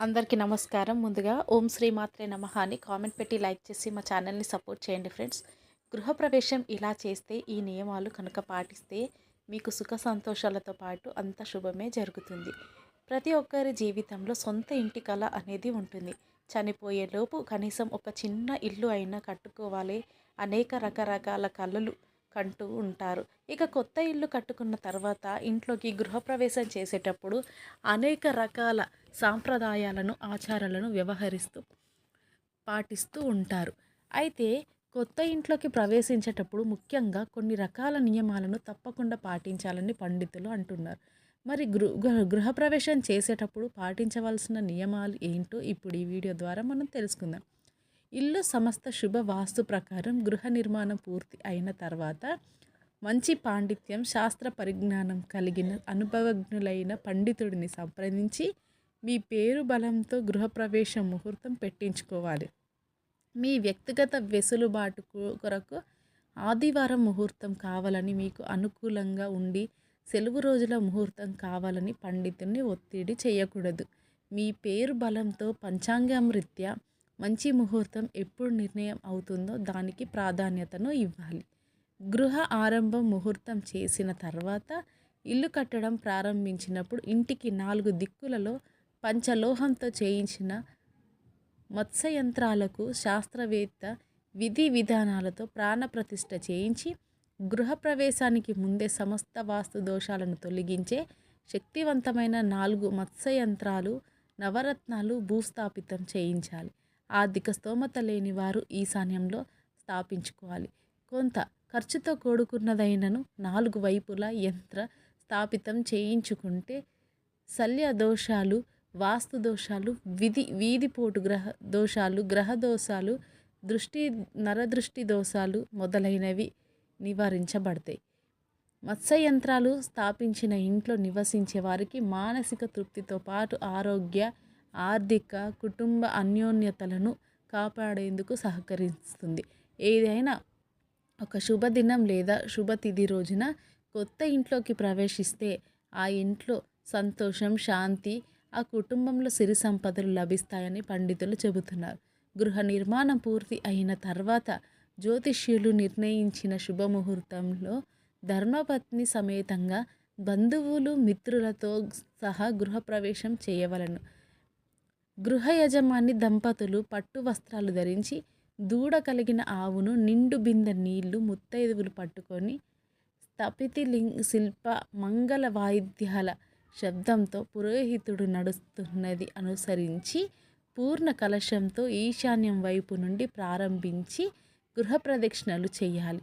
అందరికీ నమస్కారం. ముందుగా ఓం శ్రీ మాత్రే నమః అని కామెంట్ పెట్టి లైక్ చేసి మా ఛానల్ని సపోర్ట్ చేయండి ఫ్రెండ్స్. గృహప్రవేశం ఇలా చేస్తే ఈ నియమాలు కనుక పాటిస్తే మీకు సుఖ సంతోషాలతో పాటు అంత శుభమే జరుగుతుంది. ప్రతి ఒక్కరి జీవితంలో సొంత ఇంటి కళ అనేది ఉంటుంది. చనిపోయేలోపు కనీసం ఒక చిన్న ఇల్లు అయినా కట్టుకోవాలి. అనేక రకరకాల కళలు కంటూ ఉంటారు. ఇక కొత్త ఇల్లు కట్టుకున్న తర్వాత ఇంట్లోకి గృహప్రవేశం చేసేటప్పుడు అనేక రకాల సాంప్రదాయాలను ఆచారాలను వ్యవహరిస్తూ పాటిస్తూ ఉంటారు. అయితే కొత్త ఇంట్లోకి ప్రవేశించేటప్పుడు ముఖ్యంగా కొన్ని రకాల నియమాలను తప్పకుండా పాటించాలని పండితులు అంటున్నారు. మరి గృ గృహ గృహప్రవేశం చేసేటప్పుడు పాటించవలసిన నియమాలు ఏంటో ఇప్పుడు ఈ వీడియో ద్వారా మనం తెలుసుకుందాం. ఇల్లు సమస్త శుభ వాస్తు ప్రకారం గృహ నిర్మాణం పూర్తి అయిన తర్వాత మంచి పాండిత్యం శాస్త్ర పరిజ్ఞానం కలిగిన అనుభవజ్ఞులైన పండితుడిని సంప్రదించి మీ పేరు బలంతో గృహప్రవేశ ముహూర్తం పెట్టించుకోవాలి. మీ వ్యక్తిగత వెసులుబాటు కొరకు ఆదివారం ముహూర్తం కావాలని మీకు అనుకూలంగా ఉండి సెలవు రోజుల ముహూర్తం కావాలని పండితుడిని ఒత్తిడి చేయకూడదు. మీ పేరు బలంతో పంచాంగం రీత్యా మంచి ముహూర్తం ఎప్పుడు నిర్ణయం అవుతుందో దానికి ప్రాధాన్యతను ఇవ్వాలి. గృహ ఆరంభం ముహూర్తం చేసిన తర్వాత ఇల్లు కట్టడం ప్రారంభించినప్పుడు ఇంటికి నాలుగు దిక్కులలో పంచలోహంతో చేయించిన మత్స్య యంత్రాలకు శాస్త్రవేత్త విధి విధానాలతో ప్రాణప్రతిష్ఠ చేయించి గృహప్రవేశానికి ముందే సమస్త వాస్తు దోషాలను తొలగించే శక్తివంతమైన నాలుగు మత్స్య యంత్రాలు నవరత్నాలు భూస్థాపితం చేయించాలి. ఆర్థిక స్తోమత లేని వారు ఈశాన్యంలో స్థాపించుకోవాలి. కొంత ఖర్చుతో కూడుకున్నదైనను నాలుగు వైపులా యంత్ర స్థాపితం చేయించుకుంటే శల్య దోషాలు వాస్తు దోషాలు విధి వీధిపోటు గ్రహ దోషాలు గ్రహ దోషాలు దృష్టి నరదృష్టి దోషాలు మొదలైనవి నివారించబడతాయి. మత్స్య యంత్రాలు స్థాపించిన ఇంట్లో నివసించే వారికి మానసిక తృప్తితో పాటు ఆరోగ్య ఆర్థిక కుటుంబ అన్యోన్యతలను కాపాడేందుకు సహకరిస్తుంది. ఏదైనా ఒక శుభదినం లేదా శుభతిథి రోజున కొత్త ఇంట్లోకి ప్రవేశిస్తే ఆ ఇంట్లో సంతోషం శాంతి ఆ కుటుంబంలో సిరి సంపదలు లభిస్తాయని పండితులు చెబుతున్నారు. గృహ నిర్మాణం పూర్తి అయిన తర్వాత జ్యోతిష్యులు నిర్ణయించిన శుభముహూర్తంలో ధర్మపత్ని సమేతంగా బంధువులు మిత్రులతో సహా గృహప్రవేశం చేయవలను. గృహ యజమాని దంపతులు పట్టు వస్త్రాలు ధరించి దూడ కలిగిన ఆవును నిండు బిందె నీళ్ళు ముత్తైదువులు పట్టుకొని స్థపితి లింగ శిల్ప మంగళ వాయిద్యాల శబ్దంతో పురోహితుడు నడుస్తున్నది అనుసరించి పూర్ణ కలశంతో ఈశాన్యం వైపు నుండి ప్రారంభించి గృహ ప్రదక్షిణలు చేయాలి.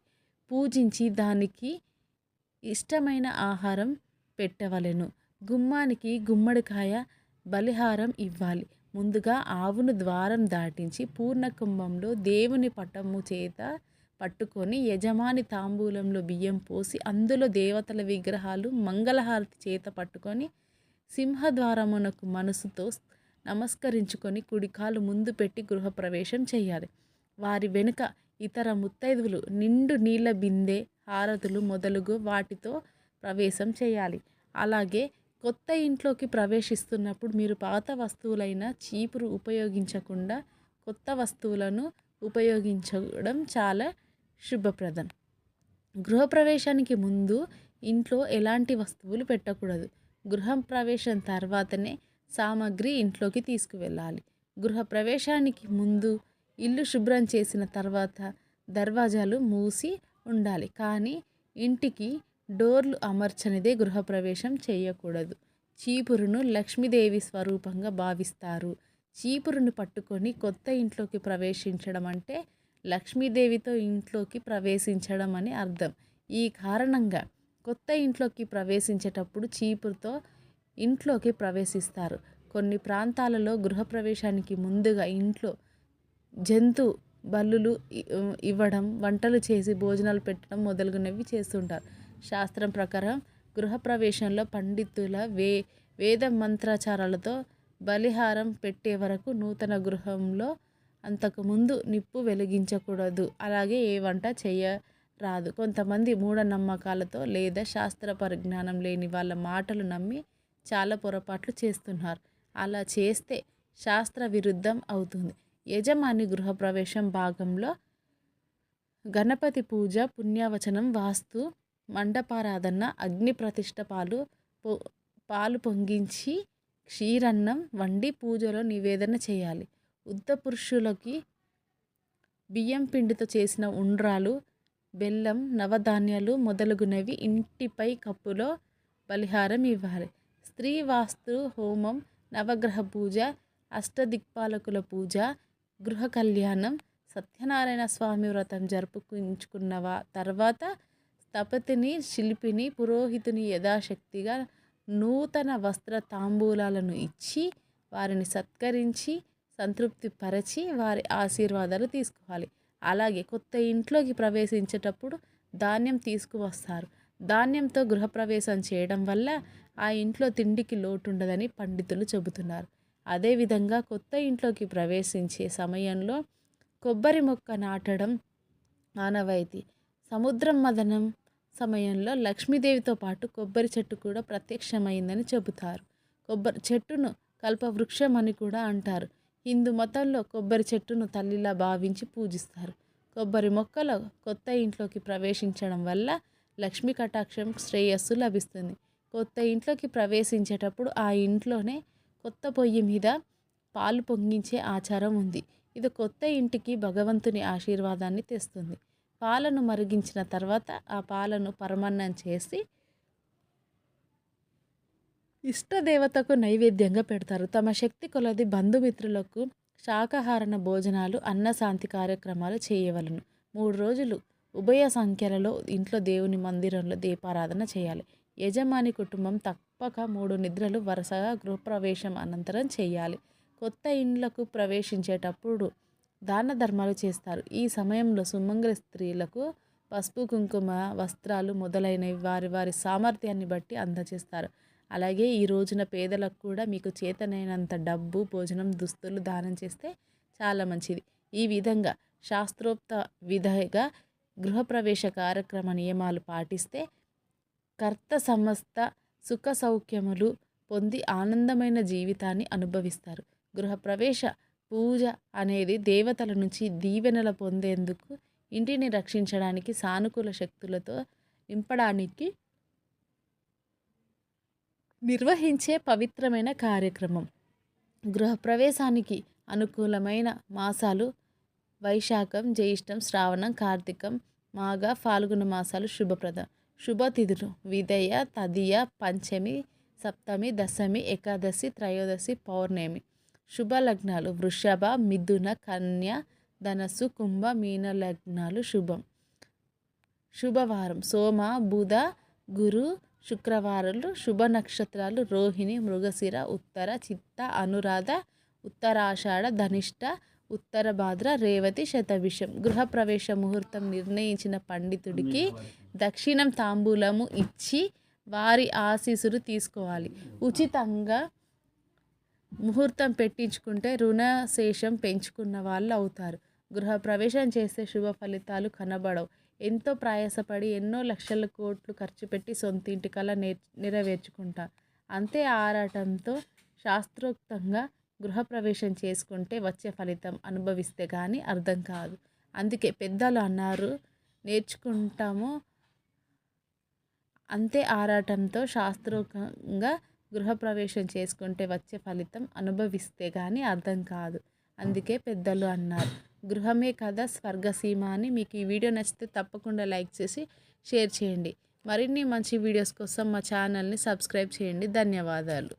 పూజించి దానికి ఇష్టమైన ఆహారం పెట్టవలెను. గుమ్మానికి గుమ్మడికాయ బలిహారం ఇవ్వాలి. ముందుగా ఆవును ద్వారం దాటించి పూర్ణకుంభంలో దేవుని పటము చేత పట్టుకొని యజమాని తాంబూలంలో బియ్యం పోసి అందులో దేవతల విగ్రహాలు మంగళహారతి చేత పట్టుకొని సింహద్వారమునకు మనసుతో నమస్కరించుకొని కుడికాలు ముందు పెట్టి గృహప్రవేశం చేయాలి. వారి వెనుక ఇతర ముత్తైదువులు నిండు నీళ్ళ బిందె హారతులు మొదలుగు వాటితో ప్రవేశం చేయాలి. అలాగే కొత్త ఇంట్లోకి ప్రవేశిస్తున్నప్పుడు మీరు పాత వస్తువులైన చీపురు ఉపయోగించకుండా కొత్త వస్తువులను ఉపయోగించడం చాలా శుభప్రదం. గృహప్రవేశానికి ముందు ఇంట్లో ఎలాంటి వస్తువులు పెట్టకూడదు. గృహం ప్రవేశం తర్వాతనే సామాగ్రి ఇంట్లోకి తీసుకువెళ్ళాలి. గృహప్రవేశానికి ముందు ఇల్లు శుభ్రం చేసిన తర్వాత దర్వాజాలు మూసి ఉండాలి. కానీ ఇంటికి డోర్లు అమర్చనిదే గృహప్రవేశం చేయకూడదు. చీపురును లక్ష్మీదేవి స్వరూపంగా భావిస్తారు. చీపురును పట్టుకొని కొత్త ఇంట్లోకి ప్రవేశించడం అంటే లక్ష్మీదేవితో ఇంట్లోకి ప్రవేశించడం అని అర్థం. ఈ కారణంగా కొత్త ఇంట్లోకి ప్రవేశించేటప్పుడు చీపురుతో ఇంట్లోకి ప్రవేశిస్తారు. కొన్ని ప్రాంతాలలో గృహప్రవేశానికి ముందుగా ఇంట్లో జంతు బల్లులు ఇవ్వడం వంటలు చేసి భోజనాలు పెట్టడం మొదలగునవి చేస్తుంటారు. శాస్త్రం ప్రకారం గృహప్రవేశంలో పండితుల వే వేద మంత్రాచారాలతో బలిహారం పెట్టే వరకు నూతన గృహంలో అంతకుముందు నిప్పు వెలిగించకూడదు. అలాగే ఏ వంట చేయరాదు. కొంతమంది మూఢనమ్మకాలతో లేదా శాస్త్ర పరిజ్ఞానం లేని వాళ్ళ మాటలు నమ్మి చాలా పొరపాట్లు చేస్తున్నారు. అలా చేస్తే శాస్త్ర విరుద్ధం అవుతుంది. యజమాని గృహప్రవేశం భాగంలో గణపతి పూజ పుణ్యవచనం వాస్తు మండపారాధన అగ్ని ప్రతిష్ట పాలు పొ పాలు పొంగించి క్షీరన్నం వండి పూజలో నివేదన చేయాలి. ఉద్ద పురుషులకి బియ్యం పిండితో చేసిన ఉండ్రాలు బెల్లం నవధాన్యాలు మొదలగునవి ఇంటిపై కప్పులో బలిహారం ఇవ్వాలి. స్త్రీ వాస్తు హోమం నవగ్రహ పూజ అష్టదిక్పాలకుల పూజ గృహ కళ్యాణం సత్యనారాయణ స్వామి వ్రతం జరుపుకుంచుకున్న తర్వాత తపతిని శిల్పిని పురోహితుని యథాశక్తిగా నూతన వస్త్ర తాంబూలాలను ఇచ్చి వారిని సత్కరించి సంతృప్తి పరచి వారి ఆశీర్వాదాలు తీసుకోవాలి. అలాగే కొత్త ఇంట్లోకి ప్రవేశించేటప్పుడు ధాన్యం తీసుకువస్తారు. ధాన్యంతో గృహప్రవేశం చేయడం వల్ల ఆ ఇంట్లో తిండికి లోటు ఉండదని పండితులు చెబుతున్నారు. అదేవిధంగా కొత్త ఇంట్లోకి ప్రవేశించే సమయంలో కొబ్బరి మొక్క నాటడం ఆనవాయితీ సముద్రం మదనం సమయంలో లక్ష్మీదేవితో పాటు కొబ్బరి చెట్టు కూడా ప్రత్యక్షమైందని చెబుతారు. కొబ్బరి చెట్టును కల్పవృక్షం అని కూడా అంటారు. హిందూ మతంలో కొబ్బరి చెట్టును తల్లిలా భావించి పూజిస్తారు. కొబ్బరి మొక్కలు కొత్త ఇంట్లోకి ప్రవేశించడం వల్ల లక్ష్మీ కటాక్షం శ్రేయస్సు లభిస్తుంది. కొత్త ఇంట్లోకి ప్రవేశించేటప్పుడు ఆ ఇంట్లోనే కొత్త పొయ్యి మీద పాలు పొంగించే ఆచారం ఉంది. ఇది కొత్త ఇంటికి భగవంతుని ఆశీర్వాదాన్ని తెస్తుంది. పాలను మరిగించిన తర్వాత ఆ పాలను పరమన్నం చేసి ఇష్టదేవతకు నైవేద్యంగా పెడతారు. తమ శక్తి కొలది బంధుమిత్రులకు శాకాహారణ భోజనాలు అన్నశాంతి కార్యక్రమాలు చేయవలను. మూడు రోజులు ఉభయ సంఖ్యలలో ఇంట్లో దేవుని మందిరంలో దీపారాధన చేయాలి. యజమాని కుటుంబం తప్పక మూడు నిద్రలు వరుసగా గృహప్రవేశం అనంతరం చేయాలి. కొత్త ఇండ్లకు ప్రవేశించేటప్పుడు దాన ధర్మాలు చేస్తారు. ఈ సమయంలో సుమంగళ స్త్రీలకు పసుపు కుంకుమ వస్త్రాలు మొదలైనవి వారి వారి సామర్థ్యాన్ని బట్టి అందజేస్తారు. అలాగే ఈ రోజున పేదలకు కూడా మీకు చేతనైనంత డబ్బు భోజనం దుస్తులు దానం చేస్తే చాలా మంచిది. ఈ విధంగా శాస్త్రోక్త విధంగా గృహప్రవేశ కార్యక్రమ నియమాలు పాటిస్తే కర్త సమస్త సుఖ సౌఖ్యములు పొంది ఆనందమైన జీవితాన్ని అనుభవిస్తారు. గృహప్రవేశ పూజ అనేది దేవతల నుంచి దీవెనల పొందేందుకు ఇంటిని రక్షించడానికి సానుకూల శక్తులతో నింపడానికి నిర్వహించే పవిత్రమైన కార్యక్రమం. గృహప్రవేశానికి అనుకూలమైన మాసాలు వైశాఖం జ్యేష్టం శ్రావణం కార్తీకం మాఘ ఫాల్గుణ మాసాలు శుభప్రదం. శుభతిథులు విదయ తదియ పంచమి సప్తమి దశమి ఏకాదశి త్రయోదశి పౌర్ణమి. శుభ లగ్నాలు వృషభ మిథున కన్య ధనస్సు కుంభ మీన లగ్నాలు శుభం. శుభవారం. సోమ బుధ గురు శుక్రవారాలు శుభ నక్షత్రాలు. రోహిణి మృగశిర ఉత్తర చిత్త అనురాధ ఉత్తరాషాఢ ధనిష్ట ఉత్తర భాద్ర రేవతి శతభిషం. గృహప్రవేశ ముహూర్తం నిర్ణయించిన పండితుడికి దక్షిణం తాంబూలము ఇచ్చి వారి ఆశీస్సులు తీసుకోవాలి. ఉచితంగా ముహూర్తం పెట్టించుకుంటే రుణశేషం పెంచుకున్న వాళ్ళు అవుతారు. గృహప్రవేశం చేస్తే శుభ ఫలితాలు కనబడవు. ఎంతో ప్రయాసపడి ఎన్నో లక్షల కోట్లు ఖర్చు పెట్టి సొంత ఇంటి కళ నేర్ నెరవేర్చుకుంటా అంతే ఆరాటంతో శాస్త్రోక్తంగా గృహప్రవేశం చేసుకుంటే వచ్చే ఫలితం అనుభవిస్తే కానీ అర్థం కాదు. అందుకే పెద్దలు అన్నారు నేర్చుకుంటాము. అంతే ఆరాటంతో శాస్త్రోక్తంగా గృహప్రవేశం చేసుకుంటే వచ్చే ఫలితం అనుభవిస్తే కానీ అర్థం కాదు. అందుకే పెద్దలు అన్నారు. గృహమే కదా స్వర్గసీమ అని మీకు ఈ వీడియో నచ్చితే తప్పకుండా లైక్ చేసి షేర్ చేయండి. మరిన్ని మంచి వీడియోస్ కోసం మా ఛానల్ని సబ్స్క్రైబ్ చేయండి. ధన్యవాదాలు.